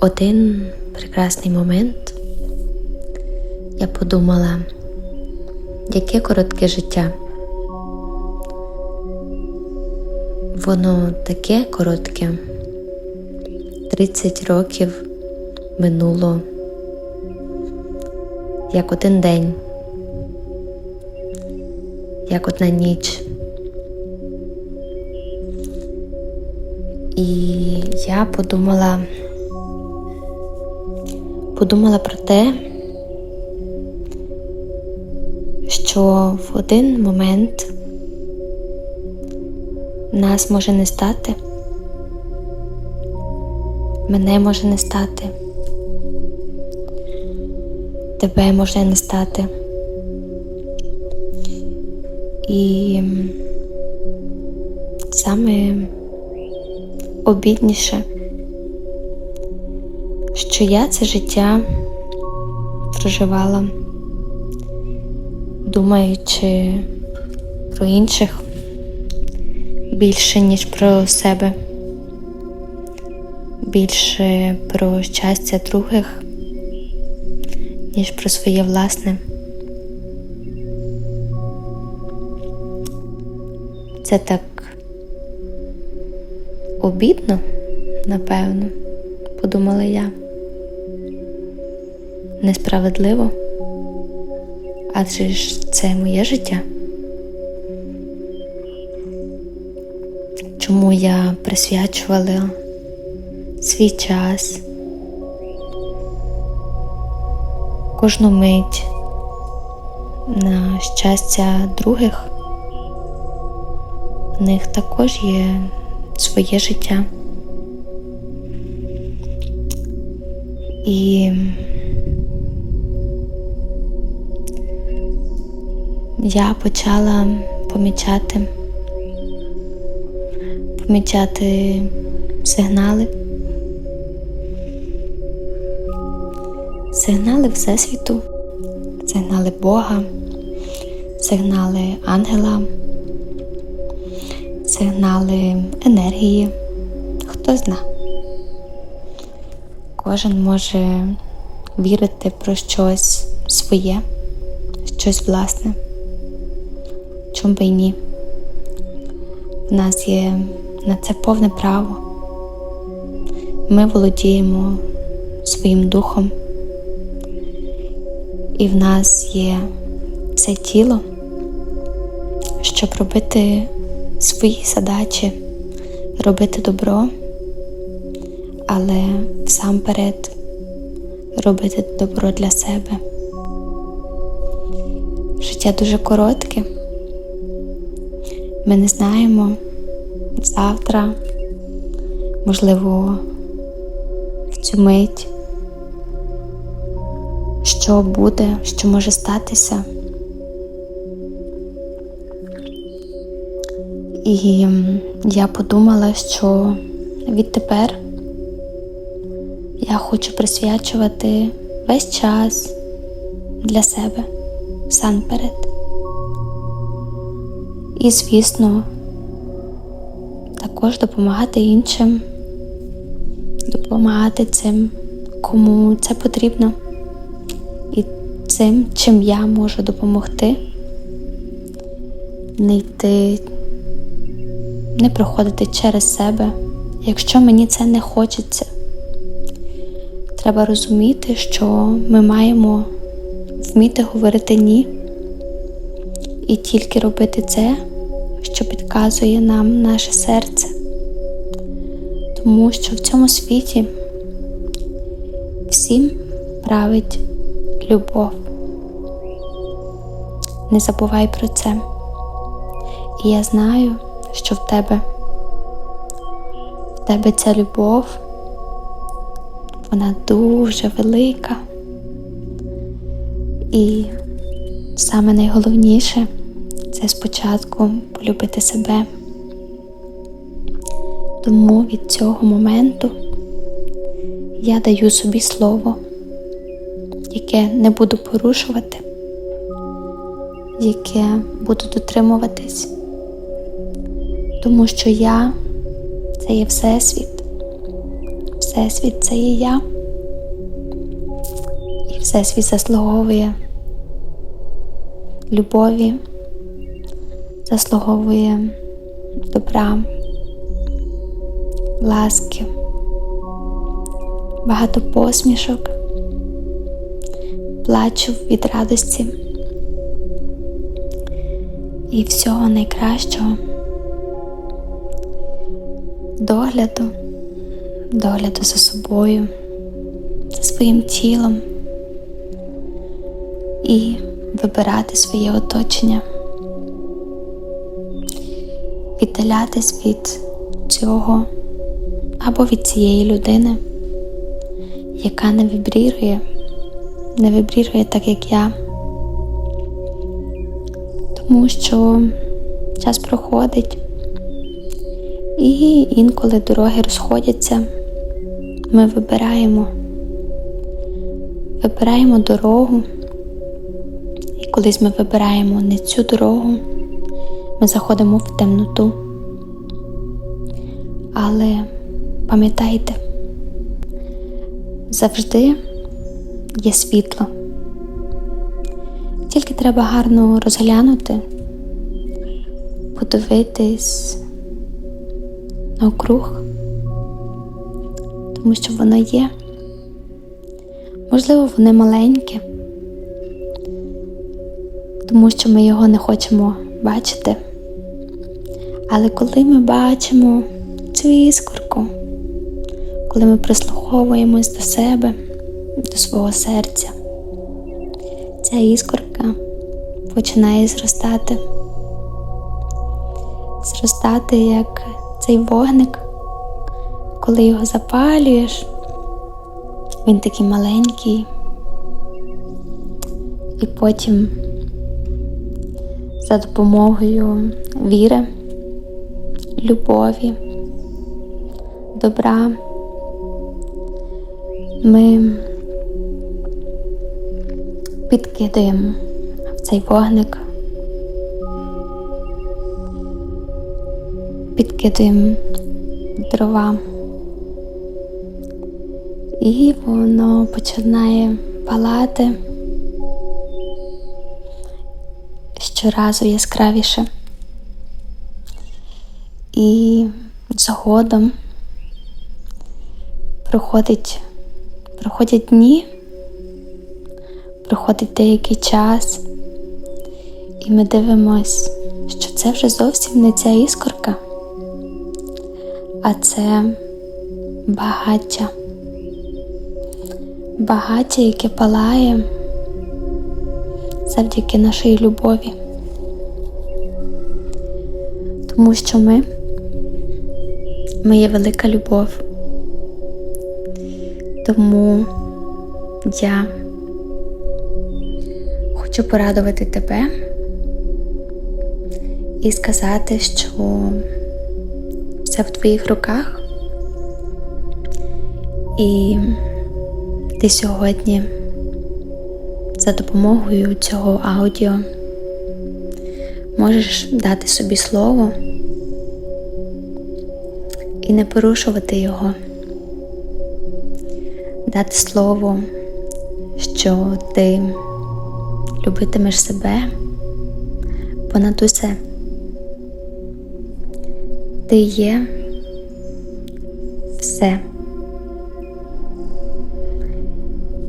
один прекрасний момент я подумала, яке коротке життя. Воно таке коротке. 30 років минуло як один день, як одна ніч. І я подумала, подумала про те, що в один момент нас може не стати, мене може не стати, тебе може не стати. І саме обідніше, що я це життя проживала, думаючи про інших більше, ніж про себе, більше про щастя других, ніж про своє власне. Це так обідно, напевно, подумала я. Несправедливо, адже ж це моє життя. Чому я присвячувала свій час, кожну мить на щастя других, в них також є своє життя. І я почала помічати, помічати сигнали, сигнали Всесвіту, сигнали Бога, сигнали ангела сигнали енергії, хто зна. Кожен може вірити про щось своє, щось власне, чому би й ні. У нас є на це повне право. Ми володіємо своїм духом, і в нас є це тіло, щоб робити свої задачі, робити добро, але всамперед робити добро для себе. Життя дуже коротке. Ми не знаємо завтра, можливо, в цю мить, що буде, що може статися. І я подумала, що відтепер я хочу присвячувати весь час для себе насамперед. І, звісно, також допомагати іншим, допомагати цим, кому це потрібно, і цим, чим я можу допомогти, не йти не проходити через себе, якщо мені це не хочеться. Треба розуміти, що ми маємо вміти говорити ні і тільки робити це, що підказує нам наше серце. Тому що в цьому світі всім править любов. Не забувай про це. І я знаю, що в тебе. В тебе ця любов, вона дуже велика. І саме найголовніше це спочатку полюбити себе. Тому від цього моменту я даю собі слово, яке не буду порушувати, яке буду дотримуватись тому що я це є Всесвіт, Всесвіт це є я. І Всесвіт заслуговує любові, заслуговує добра, ласки, багато посмішок, плачу від радості. І всього найкращого, догляду, догляду за собою, за своїм тілом. І вибирати своє оточення, віддалятись від цього або від цієї людини, яка не вібрірує, не вібрірує так, як я. Тому що час проходить, і інколи дороги розходяться, ми вибираємо, вибираємо дорогу, і колись ми вибираємо не цю дорогу, ми заходимо в темноту. Але пам'ятайте, завжди є світло. Тільки треба гарно розглянути, подивитись навкруг, тому що воно є. Можливо, воно маленьке, тому що ми його не хочемо бачити. Але коли ми бачимо цю іскорку, коли ми прислуховуємось до себе, до свого серця, ця іскорка починає зростати, зростати як цей вогник, коли його запалюєш, він такий маленький, і потім за допомогою віри, любові, добра. Ми підкидаємо в цей вогник, підкидаємо дрова, і воно починає палати щоразу яскравіше. І згодом проходить, проходять дні проходить деякий час, і ми дивимось, що це вже зовсім не ця іскорка, а це багаття. Багаття, яке палає завдяки нашій любові. Тому що ми, ми є велика любов. Тому я хочу порадувати тебе і сказати, що все в твоїх руках, і ти сьогодні за допомогою цього аудіо можеш дати собі слово і не порушувати його, дати слово, що ти любитимеш себе понад усе. Ти є все.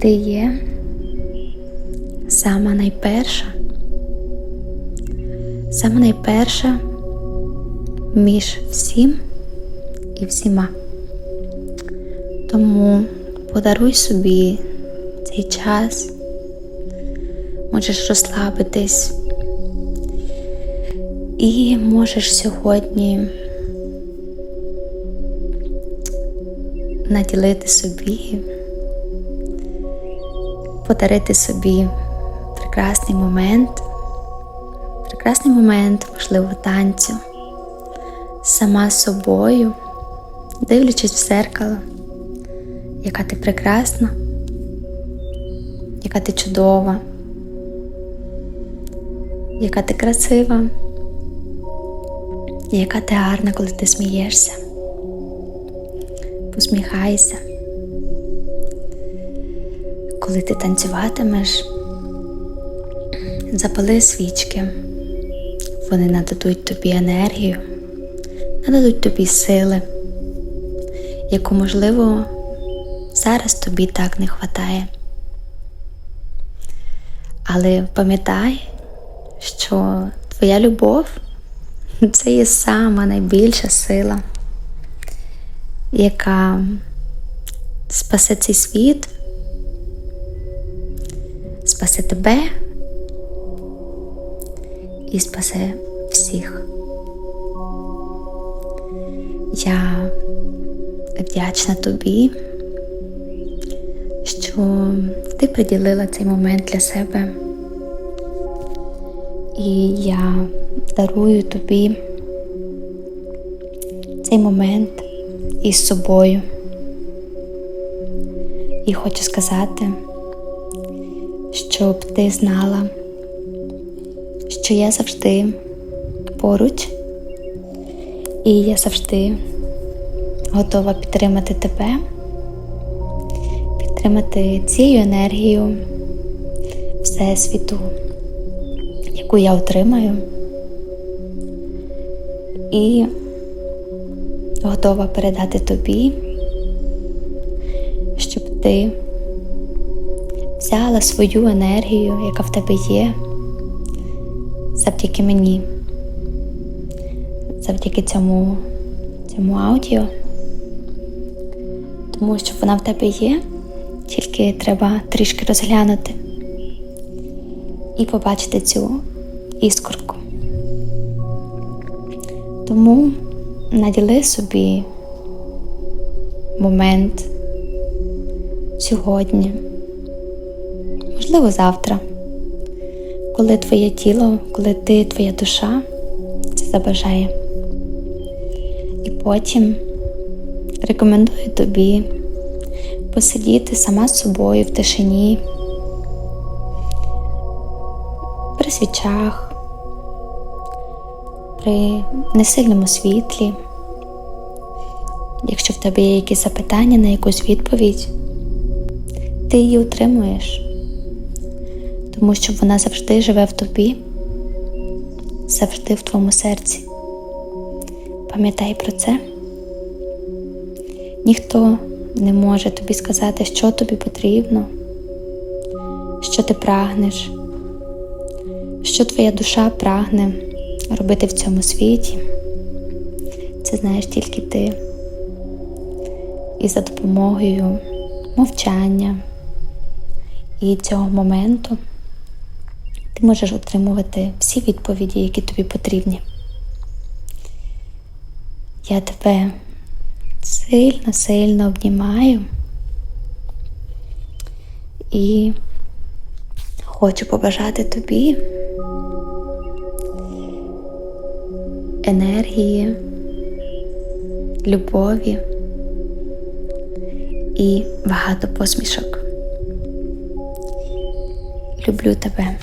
Ти є сама найперша, сама найперша між всім і всіма. Тому подаруй собі цей час. Можеш розслабитись. І можеш сьогодні наділити собі, подарити собі прекрасний момент, прекрасний момент, можливо, танцю, сама собою, дивлячись в зеркало, яка ти прекрасна, яка ти чудова яка ти красива, яка ти гарна, коли ти смієшся. Посміхайся, коли ти танцюватимеш, запали свічки. Вони нададуть тобі енергію, нададуть тобі сили, яку, можливо, зараз тобі так не вистачає. Але пам'ятай, що твоя любов це є сама найбільша сила, яка спасе цей світ, спасе тебе і спасе всіх. Я вдячна тобі, що ти приділила цей момент для себе. І я дарую тобі цей момент із собою. І хочу сказати, щоб ти знала, що я завжди поруч, і я завжди готова підтримати тебе, підтримати цією енергією Всесвіту, яку я отримаю, і готова передати тобі, щоб ти взяла свою енергію, яка в тебе є, завдяки мені, завдяки цьому, цьому аудіо, тому що вона в тебе є, тільки треба трішки розглянути і побачити цю іскорку. Тому наділи собі момент сьогодні, можливо, завтра, коли твоє тіло, коли ти, твоя душа це забажає. І потім рекомендую тобі посидіти сама з собою в тишині, при свічах при несильному світлі. Якщо в тебе є якісь запитання на якусь відповідь, ти її утримуєш, тому що вона завжди живе в тобі, завжди в твоєму серці. Пам'ятай про це. Ніхто не може тобі сказати, що тобі потрібно, що ти прагнеш, що твоя душа прагне робити в цьому світі. Це знаєш тільки ти. І за допомогою мовчання і цього моменту ти можеш отримувати всі відповіді, які тобі потрібні. Я тебе сильно, сильно обнімаю і хочу побажати тобі. енергії, любові і багато посмішок. Люблю тебе.